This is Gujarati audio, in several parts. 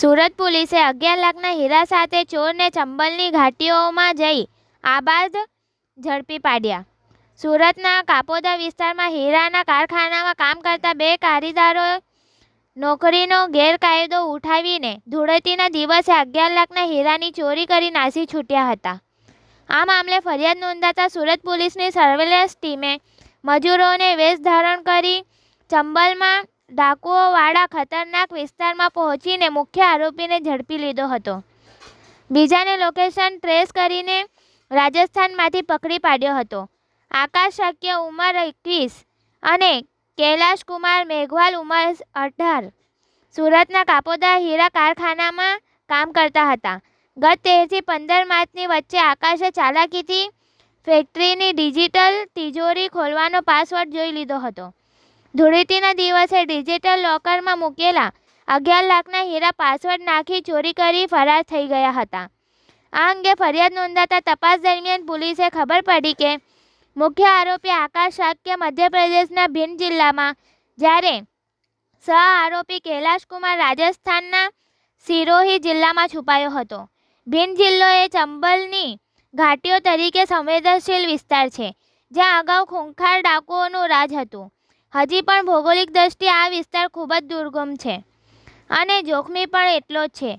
સુરત પોલીસે અગિયાર લાખના હીરા સાથે ચોરને ચંબલની ઘાટીઓમાં જઈ આબાદ ઝડપી પાડ્યા. સુરતના કાપોદા વિસ્તારમાં હીરાના કારખાનામાં કામ કરતા બે કારીદારો નોકરીનો ગેરકાયદો ઉઠાવીને ધૂળેટીના દિવસે અગિયાર લાખના હીરાની ચોરી કરી નાસી છૂટ્યા હતા. આ મામલે ફરિયાદ નોંધાતા સુરત પોલીસની સર્વેલન્સ ટીમે મજૂરોને વેશ ધારણ કરી ચંબલમાં ડાકુઓવાળા ખતરનાક વિસ્તારમાં પહોંચીને મુખ્ય આરોપીને ઝડપી લીધો હતો. બીજાને લોકેશન ટ્રેસ કરીને રાજસ્થાનમાંથી પકડી પાડ્યો હતો. આકાશ શક્ય ઉંમર એકવીસ અને કૈલાશ કુમાર મેઘવાલ ઉંમર અઢાર. સુરતના કાપોદા હીરા કારખાનામાં કામ કરતા હતા. ગત તેરથી પંદર માર્ચની વચ્ચે આકાશે ચાલાકીથી ફેક્ટરીની ડિજિટલ તિજોરી ખોલવાનો પાસવર્ડ જોઈ લીધો હતો. ધૂળેટીના દિવસે ડિજિટલ લોકરમાં મૂકેલા અગિયાર લાખના હીરા પાસવર્ડ નાખી ચોરી કરી ફરાર થઈ ગયા હતા. આ અંગે ફરિયાદ નોંધાતા તપાસ દરમિયાન પોલીસે ખબર પડી કે મુખ્ય આરોપી આકાશ શાક્ય મધ્યપ્રદેશના ભીંડ જિલ્લામાં જ્યારે સહ આરોપી કૈલાશકુમાર રાજસ્થાનના સિરોહી જિલ્લામાં છુપાયો હતો. ભીંડ જિલ્લો એ ચંબલની ઘાટીઓ તરીકે સંવેદનશીલ વિસ્તાર છે, જ્યાં અગાઉ ખૂંખાર ડાકુઓનું રાજ હતું. હજી પણ ભૌગોલિક દ્રષ્ટિએ આ વિસ્તાર ખૂબ જ દુર્ગમ છે અને જોખમી પણ એટલો જ છે.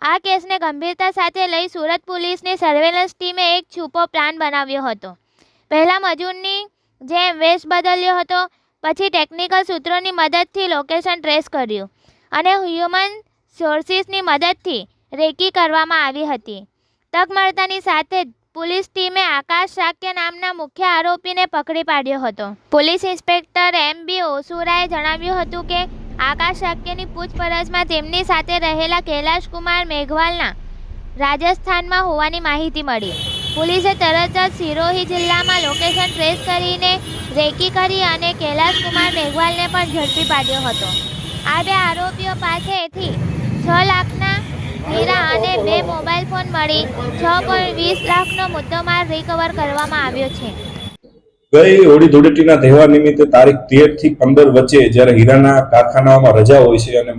આ કેસને ગંભીરતા સાથે લઈ સુરત પોલીસની સર્વેલન્સ ટીમે એક છૂપો પ્લાન બનાવ્યો હતો. પહેલાં મજૂરની જેમ વેશ બદલ્યો હતો, પછી ટેકનિકલ સૂત્રોની મદદથી લોકેશન ટ્રેસ કર્યું અને હ્યુમન સોર્સિસની મદદથી રેકી કરવામાં આવી હતી. તક મળતાની સાથે જ પોલીસ ટીમે આકાશ શાક્ય નામના મુખ્ય આરોપીને પકડી પાડ્યો હતો. પોલીસ ઇન્સ્પેક્ટર એમ બી ઓસુરાએ જણાવ્યું હતું કે, આકાશ શાક્યની પૂછપરછમાં તેમની સાથે રહેલા કૈલાશ કુમાર મેઘવાલના રાજસ્થાનમાં હોવાની માહિતી મળી. પોલીસે તરત જ સિરોહી જિલ્લામાં લોકેશન ટ્રેસ કરીને રેકી કરી અને કૈલાશ કુમાર મેઘવાલને પણ ઝડપી પાડ્યો હતો. આ બે આરોપીઓ પાસેથી છ લાખના હીરા અને બે મોબાઈલ ફોન મળી છ પોઈન્ટ વીસ લાખનો મુદ્દામાલ રિકવર કરવામાં આવ્યો છે. ગઈ હોળી ધૂળેટીના તહેવાર નિમિત્તે તારીખ તેરથી પંદર વચ્ચે જ્યારે હીરાના કારખાનાઓમાં રજા હોય છે અને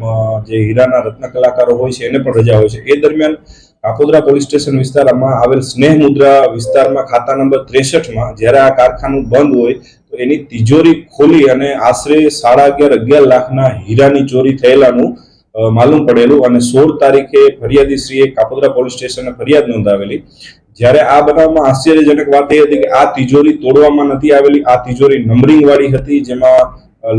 જે હીરાના રત્ન કલાકારો હોય છે, એને પણ રજા હોય છે. એ દરમિયાન કાપોદરા પોલીસ સ્ટેશન વિસ્તારમાં આવેલ સ્નેહ મુદ્રા વિસ્તારમાં ખાતા નંબર ત્રેસઠમાં જ્યારે આ કારખાનું બંધ હોય, તો એની તિજોરી ખોલી અને આશરે સાડા અગિયાર અગિયાર લાખના હીરાની ચોરી થયેલાનું માલુમ પડેલું અને સોળ તારીખે ફરિયાદીશ્રીએ કાપોદરા પોલીસ સ્ટેશને ફરિયાદ નોંધાવેલી. જ્યારે આ બનાવમાં આશ્ચર્યજનક વાત એ હતી કે આ તિજોરી તોડવામાં નથી આવેલી, આ તિજોરી નંબરિંગ વાળી હતી, જેમાં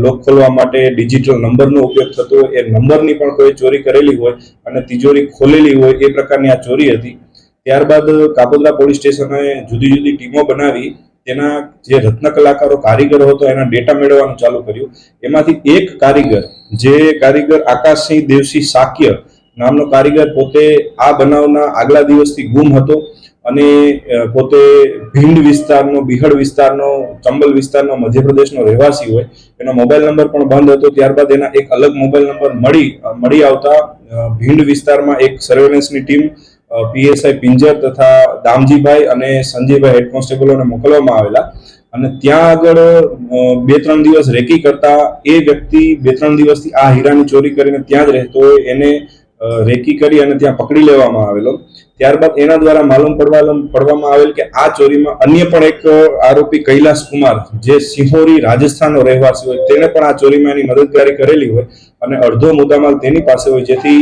લોક ખોલવા માટે ડિજિટલ નંબરનો ઉપયોગ થતો એ નંબરની પણ કોઈ ચોરી કરેલી હોય અને તિજોરી ખોલેલી હોય, એ પ્રકારની આ ચોરી હતી. ત્યારબાદ કાપોદરા પોલીસ સ્ટેશને જુદી જુદી ટીમો બનાવી, તેના જે રત્ન કલાકારો કારીગરો હતો, એના ડેટા મેળવવાનું ચાલુ કર્યું. એમાંથી એક કારીગર જે કારીગર આકાશસિંહ દેવસિંહ સાક્ય નામનો કારીગર પોતે આ બનાવના આગલા દિવસથી ગુમ હતો અને પોતે ભીંડ વિસ્તારનો બિહડ વિસ્તારનો, ચંબલ વિસ્તારનો, મધ્યપ્રદેશનો રહેવાસી હોય, એનો મોબાઈલ નંબર પણ બંધ હતો, ત્યારબાદ એના એક અલગ મોબાઈલ નંબર મળી મળી આવતા ભીંડ વિસ્તારમાં એક સર્વેલન્સની ટીમ પીએસઆઈ પિંજર તથા દામજીભાઈ અને સંજયભાઈ હેડ કોન્સ્ટેબલોને મોકલવામાં આવેલા. અને ત્યાં આગળ બે ત્રણ દિવસ રેકી કરતા એ વ્યક્તિ બે ત્રણ દિવસથી આ હીરાની ચોરી કરીને ત્યાં જ રહેતો હોય, એને રેકી કરી અને ત્યાં પકડી લેવામાં આવેલો. ત્યારબાદ એના દ્વારા માલુમ પડવા પડવામાં આવેલ કે આ ચોરીમાં અન્ય પણ એક આરોપી કૈલાસ કુમાર, જે સિંહોરી રાજસ્થાનનો રહેવાસી હોય તેણે પણ આ ચોરીમાં એની મદદગારી કરેલી હોય અને અડધો મુદ્દામાલ તેની પાસે હોય, જેથી